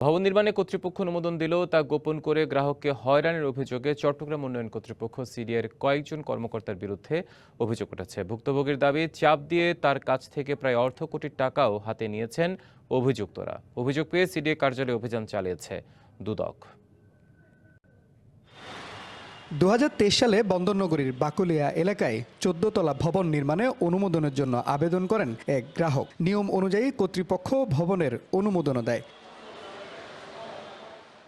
ভবন নির্মাণে কর্তৃপক্ষ অনুমোদন দিলেও তা গোপন করে গ্রাহককে হয়রানির অভিযোগে চট্টগ্রাম উন্নয়ন কর্তৃপক্ষ সিডিএর কয়েকজন কর্মকর্তার বিরুদ্ধে অভিযোগ উঠেছে। ভুক্তভোগীর দাবি, চাপ দিয়ে তার কাছ থেকে প্রায় অর্ধ কোটি টাকাও হাতে নিয়েছেন অভিযুক্তরা। অভিযোগ পেয়ে সিডিএ কার্যালয়ে অভিযান চালিয়েছে দুদক। দু হাজার তেইশ সালে বন্দরনগরীর বাকুলিয়া এলাকায় তলা ভবন নির্মাণে অনুমোদনের জন্য আবেদন করেন এক গ্রাহক। নিয়ম অনুযায়ী কর্তৃপক্ষ ভবনের অনুমোদনও দেয়।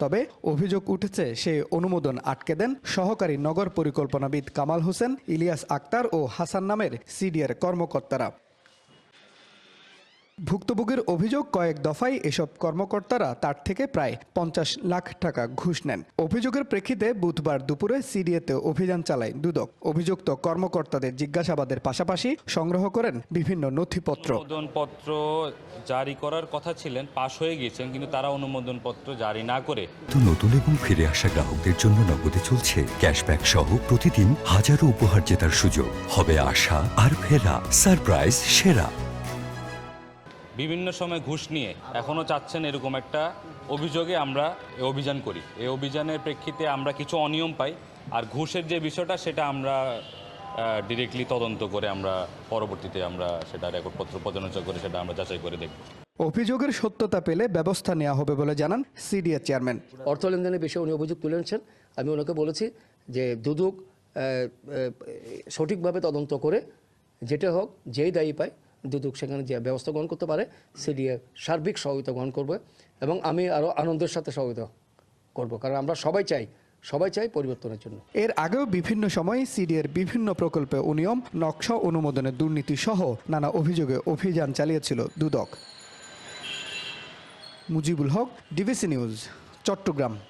তবে অভিযোগ উঠেছে সেই অনুমোদন আটকে দেন সহকারী নগর পরিকল্পনাবিদ কামাল হোসেন, ইলিয়াস আক্তার ও হাসান নামের সিডিআর কর্মকর্তারা। ভুক্তভোগীর অভিযোগ কয়েক দফায় এসব কর্মকর্তারা তার থেকে প্রায় পঞ্চাশ লাখ টাকা ঘুষ নেন। অভিযোগের প্রেক্ষিতে বুধবার দুপুরে সিডিএতে অভিযান চালায় দুদক। অভিযুক্ত কর্মকর্তাদের জিজ্ঞাসাবাদের পাশাপাশি সংগ্রহ করেন বিভিন্ন নথিপত্র। অনুমোদনপত্র জারি করার কথা ছিলেন পাশ হয়ে গিয়েছেন কিন্তু তারা অনুমোদনপত্র জারি না করে। তো নতুন এবং ফিরে আসা গ্রাহকদের জন্য নগদে চলছে ক্যাশব্যাক সহ প্রতিদিন হাজারো উপহার জেতার সুযোগ। হবে আশা আর ফেরা সারপ্রাইজ সেরা। বিভিন্ন সময় ঘুষ নিয়ে এখনও চাচ্ছেন এরকম একটা অভিযোগে আমরা এ অভিযান করি। এই অভিযানের প্রেক্ষিতে আমরা কিছু অনিয়ম পাই আর ঘুষের যে বিষয়টা সেটা আমরা ডিরেক্টলি তদন্ত করে আমরা পরবর্তীতে আমরা সেটা রেকর্ডপত্র পর্যালোচনা করে সেটা আমরা যাচাই করে দেখব। অভিযোগের সত্যতা পেলে ব্যবস্থা নেওয়া হবে বলে জানান সিডিএ চেয়ারম্যান। অর্থ লেনদেনের বিষয়ে উনি অভিযোগ তুলে এনেছেন আমি ওনাকে বলেছি যে দুদক সঠিকভাবে তদন্ত করে যেটা হোক যেই দায়ী পায় দুদক সেখানে যে ব্যবস্থা গ্রহণ করতে পারে সিডিএ সার্বিক সহযোগিতা গ্রহণ করবে এবং আমি আরও আনন্দের সাথে সহযোগিতা করব। কারণ আমরা সবাই চাই সবাই চাই পরিবর্তনের জন্য। এর আগেও বিভিন্ন সময় সিডিএর বিভিন্ন প্রকল্পে অনিয়ম, নকশা, অনুমোদনের দুর্নীতি সহ নানা অভিযোগে অভিযান চালিয়েছিল দুদক। Mujibul Haque, DBC news, Chattogram.